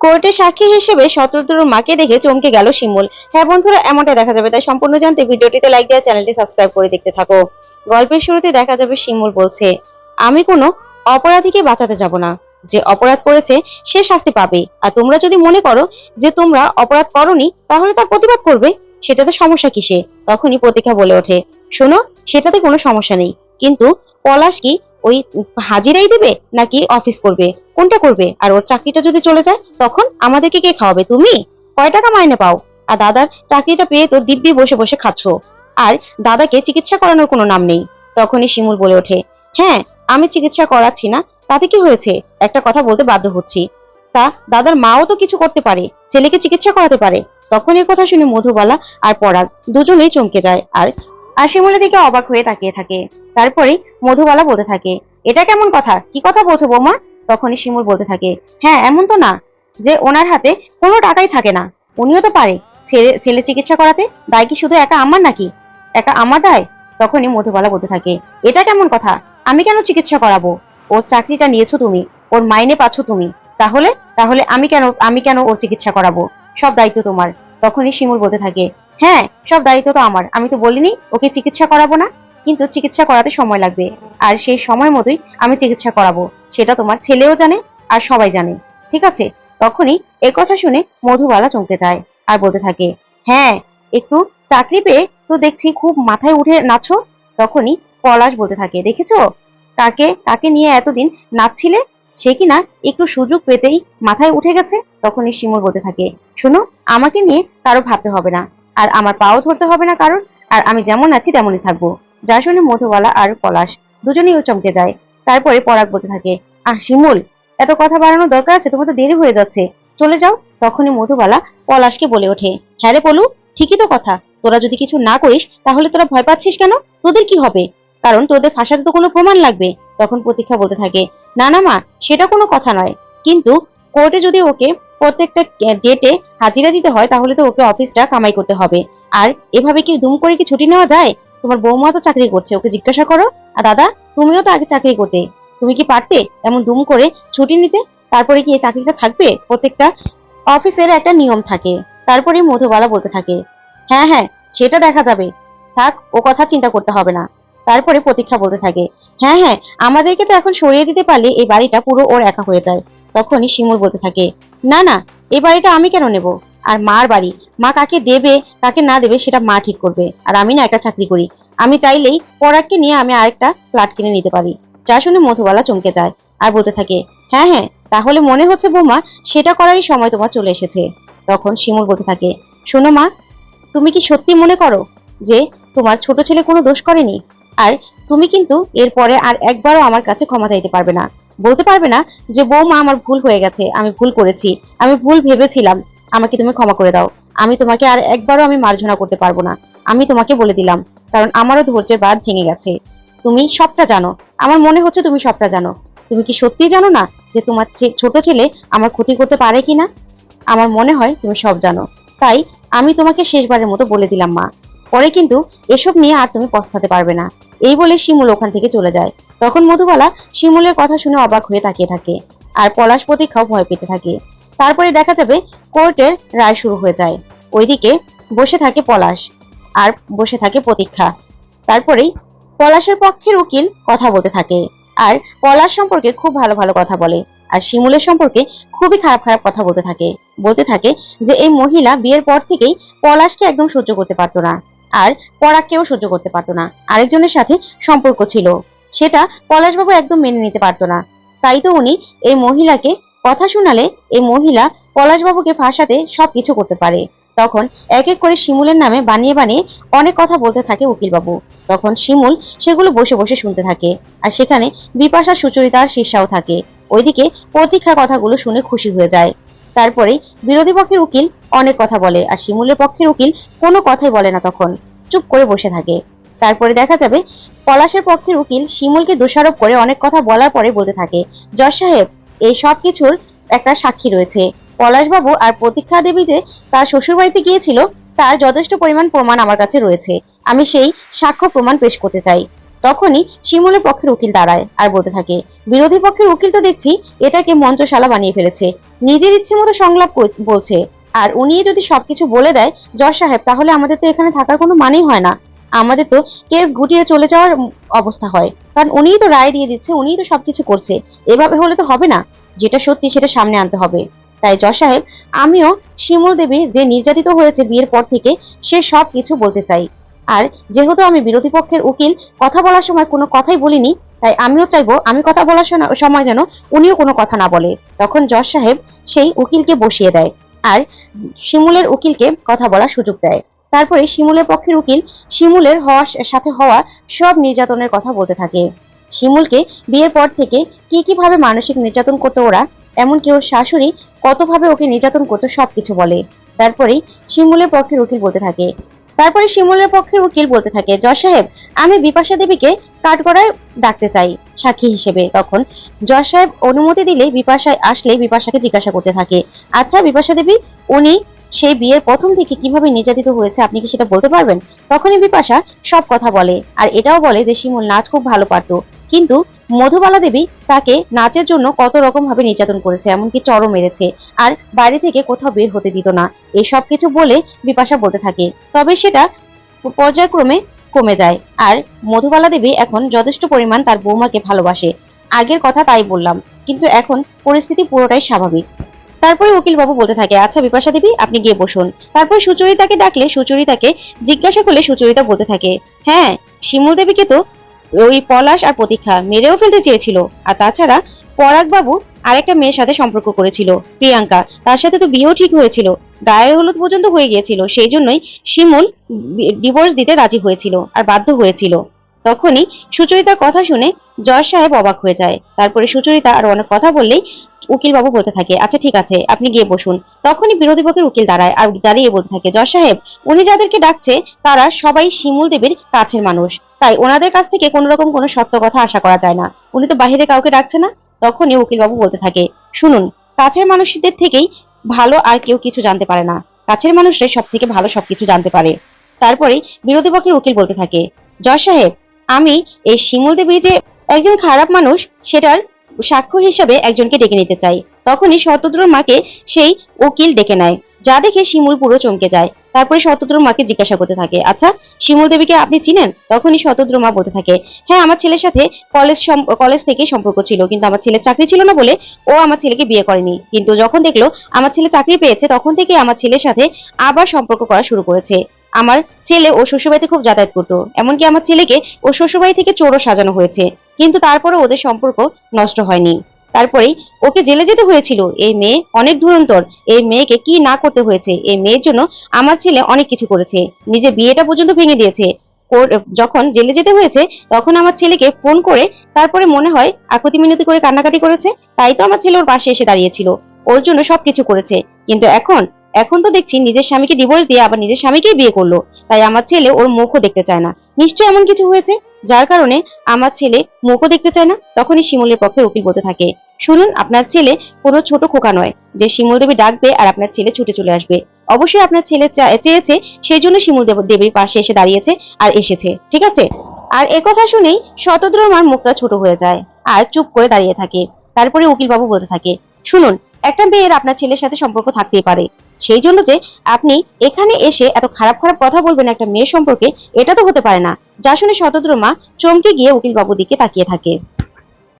কোর্টে সাক্ষী হিসেবে শত্রুর মাকে দেখে চমকে গেল শিমুল। হ্যাঁ বন্ধুরা এমনটা দেখা যাবে, তাই সম্পূর্ণ জানতে ভিডিওটিতে লাইক দেওয়া চ্যানেলটি সাবস্ক্রাইব করে দেখতে থাকো। গল্পের শুরুতে দেখা যাবে, শিমুল বলছে, আমি কোনো অপরাধীকে বাঁচাতে যাব না। যে অপরাধ করেছে, সে শাস্তি পাবে। আর তোমরা যদি মনে করো যে তোমরা অপরাধ করনি, তাহলে তার প্রতিবাদ করবে। সেটাতে সমস্যা কিসে? তখনই প্রতীক্ষা বলে ওঠে, শোনো, সেটাতে কোনো সমস্যা নেই। কিন্তু পলাশ কি ওই হাজিরাই দেবে নাকি অফিস করবে? কোনটা করবে? আর ওর চাকরিটা যদি চলে যায়, তখন আমাদেরকে কে খাওয়াবে? তুমি? কয় টাকা মাইনে পাও? আর দাদার চাকরিটা পেয়ে তো দিব্যি বসে বসে খাচ্ছ। আর দাদাকে চিকিৎসা করানোর কোনো নাম নেই। তখনই শিমুল বলে ওঠে হ্যাঁ আমি চিকিৎসা করাচ্ছি না। তাতে কি হয়েছে? একটা কথা বলতে বাধ্য হচ্ছি। তা দাদার মাও তো কিছু করতে পারে, ছেলেকে চিকিৎসা করাতে পারে। তখন এই কথা শুনে মধুবালা আর পরাগ দুজনেই চমকে যায়। আর আর শিমুলের দিকে অবাক হয়ে তাকিয়ে থাকে। তারপরে মধুবালা বলতে থাকে, এটা কেমন কথা? কি কথা বলছো বৌমা? তখনই শিমুল বলতে থাকে হ্যাঁ এমন তো না যে ওনার হাতে কোনো টাকাই থাকে না। উনিও তো পারে। ছেলে ছেলে চিকিৎসা করাতে? দায় কি শুধু একা আমার নাকি? একা আমার দায়? তখনই মধুবালা বলতে থাকে, এটা কেমন কথা? আমি কেন চিকিৎসা করাবো? ওর চাকরিটা নিয়েছো তুমি, ওর মাইনে পাচ্ছ তুমি। তাহলে তাহলে আমি কেন আমি কেন ওর চিকিৎসা করাবো? সব দায়িত্ব তোমার। তখনই শিমুল বলতে থাকে হ্যাঁ সব দায়িত্ব তো আমার। আমি তো বলিনি, ওকে চিকিৎসা করাবো না, কিন্তু চিকিৎসা করাতে সময় লাগবে। আর সেই সময় মতোই আমি চিকিৎসা করাবো। সেটা তোমার ছেলেও জানে, আর সবাই জানে। ঠিক আছে? তখনই এ কথা শুনে মধুবালা চমকে যায় আর বলতে থাকে হ্যাঁ একটু চাকরি পেয়ে তো দেখছি খুব মাথায় উঠে নাচো। তখনই পলাশ বলতে থাকে, দেখেছ? কাকে কাকে নিয়ে এতদিন নাচছিলে? সে কিনা একটু সুযোগ পেতেই মাথায় উঠে গেছে? তখনই শিমুল বলতে থাকে, শোনো, আমাকে নিয়ে কারও ভাবতে হবে না। আর আমার পাও ধরতে হবে না কারণ, আর আমি যেমন আছি তেমনই থাকব। যা শুনে মধুবালা আর পলাশ দুজনেই চমকে যায়। তারপরে পরাগ বলতে থাকে, আহ, শিমুল, এত কথা বাড়ানোর দরকার আছে, তোমার তো দেরি হয়ে যাচ্ছে। চলে যাও। তখনই মধুবালা পলাশকে বলে ওঠে হ্যাঁ রে পলু, ঠিকই তো কথা। তোরা যদি কিছু না করিস, তাহলে তোরা ভয় পাচ্ছিস কেন? তোদের কি হবে? কারণ তোদের ফাঁসাতে তো কোনো প্রমাণ লাগবে। তখন প্রতীক্ষা বলতে থাকে, না না মা, সেটা কোনো কথা নয়। কিন্তু কোর্টে যদি ওকে প্রত্যেকটা ডেটে হাজিরা দিতে হয়, তাহলে তো ওকে অফিসটা কামাই করতে হবে। আর এভাবে কি দুম করে কি ছুটি নেওয়া যায়? তোমার বৌমা তো চাকরি করছে, ওকে জিজ্ঞাসা করো। আর দাদা, তুমিও তো আগে চাকরি করতে। তুমি কি পারতে এমন দুম করে ছুটি নিতে? তারপরে কি এই চাকরিটা থাকবে? প্রত্যেকটা অফিসের একটা নিয়ম থাকে। তারপরে মধুবালা বলতে থাকে হ্যাঁ হ্যাঁ সেটা দেখা যাবে। থাক, ও কথা চিন্তা করতে হবে না। তারপরে প্রতীক্ষা বলতে থাকে হ্যাঁ হ্যাঁ আমাদেরকে তো এখন সরিয়ে দিতে পারলে এই বাড়িটা পুরো ওর একা হয়ে যায়। তখনই শিমুল বলতে থাকে, না না এই বাড়িটা আমি কেন নেব? আর মার বাড়ি, মা কাকে দেবে, কাকে না দেবে সেটা মা ঠিক করবে। আর আমি না একটা চাকরি করি। আমি চাইলেই পরাগকে নিয়ে আমি আরেকটা ফ্ল্যাট কিনে নিতে পারি। যা শুনে মধুবালা চমকে যায় আর বলতে থাকে হ্যাঁ হ্যাঁ তাহলে মনে হচ্ছে বৌমা, সেটা করারই সময় তোমার চলে এসেছে। তখন শিমুল বলতে থাকে, শোনো মা, তুমি কি সত্যি মনে করো যে তোমার ছোট ছেলে কোনো দোষ করেনি? আর তুমি কিন্তু এরপরে আর একবারও আমার কাছে ক্ষমা চাইতে পারবে না। বলতে পারবে না যে, বৌমা, আমার ভুল হয়ে গেছে, আমি ভুল করেছি, আমি ভুল ভেবেছিলাম, আমাকে তুমি ক্ষমা করে দাও। আমি তোমাকে আর একবারও আমি মার্জনা করতে পারব না। আমি তোমাকে বলে দিলাম, কারণ আমারও ধৈর্যের বাদ ভেঙে গেছে। তুমি সবটা জানো। আমার মনে হচ্ছে তুমি সবটা জানো। তুমি কি সত্যি জানো না যে, তোমার ছোট ছেলে আমার ক্ষতি করতে পারে কিনা? আমার মনে হয় তুমি সব জানো। তাই আমি তোমাকে শেষবারের মতো বলে দিলাম, মা। পরে কিন্তু এসব নিয়ে আর তুমি পস্তাতে পারবে না। এই বলে শিমুল ওখান থেকে চলে যায়। তখন মধুবালা শিমুলের কথা শুনে অবাক হয়ে তাকিয়ে থাকে, আর পলাশ প্রতীক্ষাও ভয় পেতে থাকে। তারপরে দেখা যাবে কোর্টের রায় শুরু হয়ে যায়। ওইদিকে বসে থাকে পলাশ, আর বসে থাকে প্রতীক্ষা। তারপরেই পলাশের পক্ষের উকিল কথা বলতে থাকে, আর পলাশ সম্পর্কে খুব ভালো ভালো কথা বলে, আর শিমুলের সম্পর্কে খুবই খারাপ খারাপ কথা বলতে থাকে। বলতে থাকে যে, এই মহিলা বিয়ের পর থেকেই পলাশকে একদম সহ্য করতে পারতো না, আর পরাগকেও সহ্য করতে পারতো না। আরেকজনের সাথে সম্পর্ক ছিল। সেটা পলাশবাবু একদম মেনে নিতে পারতো না। তাই তো উনি এই মহিলাকে কথা শোনালে এই মহিলা পলাশবাবুকে ফাঁসাতে সবকিছু করতে পারে। তখন এক এক করে শিমুলের নামে বানিয়ে বানিয়ে অনেক কথা বলতে থাকে উকিলবাবু। তখন শিমুল সেগুলো বসে বসে শুনতে থাকে আর সেখানে বিপাশা সুচরিতার শীর্ষাও থাকে। ওইদিকে প্রতীক্ষা কথাগুলো শুনে খুশি হয়ে যায়। তারপরে বিরোধী পক্ষের উকিল অনেক কথা বলে আর শিমুলের পক্ষের উকিল কোনো কথাই বলে না তখন। চুপ করে বসে থাকে। তারপরে দেখা যাবে, পলাশের পক্ষের উকিল শিমুলকে দোষারোপ করে অনেক কথা বলার পরে বলতে থাকে, জজ সাহেব, এই সব কিছুর একটা সাক্ষী রয়েছে। পলাশবাবু আর প্রতীক্ষা দেবী যে তার শ্বশুরবাড়িতে গিয়েছিল, তার যথেষ্ট পরিমাণ প্রমাণ আমার কাছে রয়েছে। আমি সেই সাক্ষ্য প্রমাণ পেশ করতে চাই। তখনই শিমুলের পক্ষের উকিল দাঁড়ায় আর বলতে থাকে, বিরোধী পক্ষের উকিল তো দেখছি, এটাকে মঞ্চশালা বানিয়ে ফেলেছে। নিজের ইচ্ছে মতো সংলাপ বলছে। আর উনি যদি সবকিছু বলে দেয়, জজ সাহেব, তাহলে আমাদের তো এখানে থাকার কোনো মানেই হয় না। আমাদের তো কেস গুটিয়ে চলে যাওয়ার অবস্থা হয়। কারণ উনিই তো রায় দিয়ে দিচ্ছে, উনিই তো সবকিছু করছে। এভাবে হলে তো হবে না। যেটা সত্যি সেটা সামনে আনতে হবে। তাই জজ সাহেব, আমিও শিমুল দেবী যে নির্যাতিত হয়েছে বিয়ের পর থেকে, সে সব কিছু বলতে চাই। আর যেহেতু আমি বিরোধী পক্ষের উকিল, কথা বলার সময় কোনো কথাই বলিনি, তাই আমিও চাইব, আমি কথা বলার সময় যেন উনিও কোনো কথা না বলে। তখন জজ সাহেব সেই উকিলকে বসিয়ে দেয়। আর শিমুলের উকিলকে কথা বলার সুযোগ দেয়। তারপরে শিমুলের পক্ষের উকিল শিমুলের হওয়ার সাথে হওয়া সব নির্যাতনের কথা বলতে থাকে। শিমুলকে বিয়ের পর থেকে কি কীভাবে মানসিক নির্যাতন করতো ওরা এমনকি ওর শাশুড়ি কতভাবে ওকে নির্যাতন করতো সবকিছু বলে। তারপরেই শিমুলের পক্ষের উকিল বলতে থাকে। তারপরে শিমুলের পক্ষের উকিল বলতে থাকে, জজ সাহেব, আমি বিপাশা দেবীকে কাঠগড়ায় ডাকতে চাই সাক্ষী হিসেবে। তখন জজ সাহেব অনুমতি দিলে বিপাশায় আসলে বিপাশাকে জিজ্ঞাসা করতে থাকে আচ্ছা বিপাশা দেবী, উনি সেই বিয়ের প্রথম থেকে কীভাবে নির্যাতিত হয়েছে আপনি কি সেটা বলতে পারবেন? তখনই বিপাশা সব কথা বলে, আর এটাও বলে যে শিমুল নাচ খুব ভালো পারতো। কিন্তু মধুবালা দেবী তাকে নাচের জন্য কত রকম ভাবে নির্যাতন করেছে, এমনকি চরও মেরেছে, আর বাড়ি থেকে কোথাও বের হতে দিত না। এই সব কিছু বলে বিপাশা বলতে থাকে। তবে সেটা পর্যায়ক্রমে কমে যায়, আর মধুবালা দেবী এখন যথেষ্ট পরিমাণ তার বৌমাকে ভালোবাসে। আগের কথা তাই বললাম, কিন্তু এখন পরিস্থিতি পুরোটাই স্বাভাবিক। তারপরে উকিল বাবু বলতে থাকে আচ্ছা বিপাশা দেবী, আপনি গিয়ে বসুন। তারপর সুচরিতাকে ডাকলে সুচরিতাকে জিজ্ঞাসা করলে সুচরিতা বলতে থাকে হ্যাঁ শিমুল দেবীকে তো ওই পলাশ আর প্রতীক্ষা মেরেও ফেলতে চেয়েছিল, আর তাছাড়া পরাগ বাবু আরেকটা মেয়ের সাথে সম্পর্ক করেছিল, প্রিয়াঙ্কা। তার সাথে তো বিয়েও ঠিক হয়েছিল, গায়ে হলুদ পর্যন্ত হয়ে গিয়েছিল, সেই জন্যই শিমুল ডিভোর্স দিতে রাজি হয়েছিল, আর বাধ্য হয়েছিল। তখনই সুচরিতার কথা শুনে জজ সাহেব অবাক হয়ে যায়। তারপরে সুচরিতা আর অনেক কথা বললেই উকিল বাবু বলতে থাকে আচ্ছা ঠিক আছে, আপনি গিয়ে বসুন। তখনই বিরোধী পক্ষের উকিল দাঁড়ায় আর দাঁড়িয়ে বলতে থাকে জয় সাহেব, উনি যাদেরকে ডাকছে, তারা সবাই শিমুল দেবীর কাছের মানুষ। তাই ওনাদের কাছ থেকে কোনো রকম কোনো সত্য কথা আশা করা যায় না। উনি তো বাহিরে কাউকে ডাকছে না? তখনই উকিল বাবু বলতে থাকে, শুনুন, কাছের মানুষদের থেকেই ভালো আর কেউ কিছু জানতে পারে না। কাছের মানুষরাই সব থেকে ভালো সবকিছু জানতে পারে। তারপরে বিরোধী পক্ষের উকিল বলতে থাকে জয় সাহেব, আমি এই শিমুল দেবী যে একজন খারাপ মানুষ সেটার সাক্ষ্য হিসেবে একজনকে ডেকে নিতে চাই তখনই শতদ্রুর মাকে সেই উকিল ডেকে নেয়, যা দেখে শিমুল পুরো চমকে যায়। তারপরে শতদ্রুর মাকে জিজ্ঞাসা করতে থাকে আচ্ছা শিমুল দেবীকে আপনি চিনেন? তখনই শতদ্র মা বলতে থাকে হ্যাঁ আমার ছেলের সাথে কলেজ কলেজ থেকে সম্পর্ক ছিল, কিন্তু আমার ছেলে চাকরি ছিল না বলে ও আমার ছেলেকে বিয়ে করেনি। কিন্তু যখন দেখল আমার ছেলে চাকরি পেয়েছে, তখন থেকে আমার ছেলের সাথে আবার সম্পর্ক করা শুরু করেছে। আমার ছেলে ও শ্বশুরবাড়িতে খুব যাতায়াত করতো, এমনকি আমার ছেলেকে ও শ্বশুরবাড়ি থেকে চোরও সাজানো হয়েছে। কিন্তু তারপরে ওদের সম্পর্ক নষ্ট হয়নি। তারপরেই ওকে জেলে যেতে হয়েছিল। এই মেয়ে অনেক ধুরন্তর। এই মেয়েকে কি না করতে হয়েছে? এই মেয়ের জন্য আমার ছেলে অনেক কিছু করেছে। নিজের বিয়েটা পর্যন্ত ভেঙে দিয়েছে। যখন জেলে যেতে হয়েছে, তখন আমার ছেলেকে ফোন করে তারপরে মনে হয় আকুতি মিনতি করে কান্নাকাটি করেছে। তাই তো আমার ছেলে ওর পাশে এসে দাঁড়িয়েছিল। ওর জন্য সবকিছু করেছে। কিন্তু এখন এখন তো দেখছি নিজের স্বামীকে ডিভোর্স দিয়ে আবার নিজের স্বামীকেই বিয়ে করল। তাই আমার ছেলে ওর মুখও দেখতে চায় না। নিশ্চয়ই এমন কিছু হয়েছে? যার কারণে আমার ছেলে মুখও দেখতে চায় না, তখনই শিমুলের পক্ষে উকিল বলতে থাকে। শুনুন, আপনার ছেলে কোনো ছোট খোকা নয়, যে শিমুল দেবী ডাকবে আর আপনার ছেলে ছুটে চলে আসবে। অবশ্যই আপনার ছেলে চেয়েছে, সেই জন্য শিমুল দেব, দেবীর পাশে এসে দাঁড়িয়েছে আর এসেছে, ঠিক আছে? আর একথা শুনেই শতদ্রমার মুখটা ছোট হয়ে যায় আর চুপ করে দাঁড়িয়ে থাকে। তারপরে উকিল বাবু বলতে থাকে, শুনুন একটা মেয়ের আপনার ছেলের সাথে সম্পর্ক থাকতেই পারে। সেই জন্য যে আপনি এখানে এসে এত খারাপ খারাপ কথা বলবেন একটা মেয়ে সম্পর্কে, এটা তো হতে পারে না। যা শুনে শতদ্রমা চমকে গিয়ে উকিল বাবুর দিকে তাকিয়ে থাকে।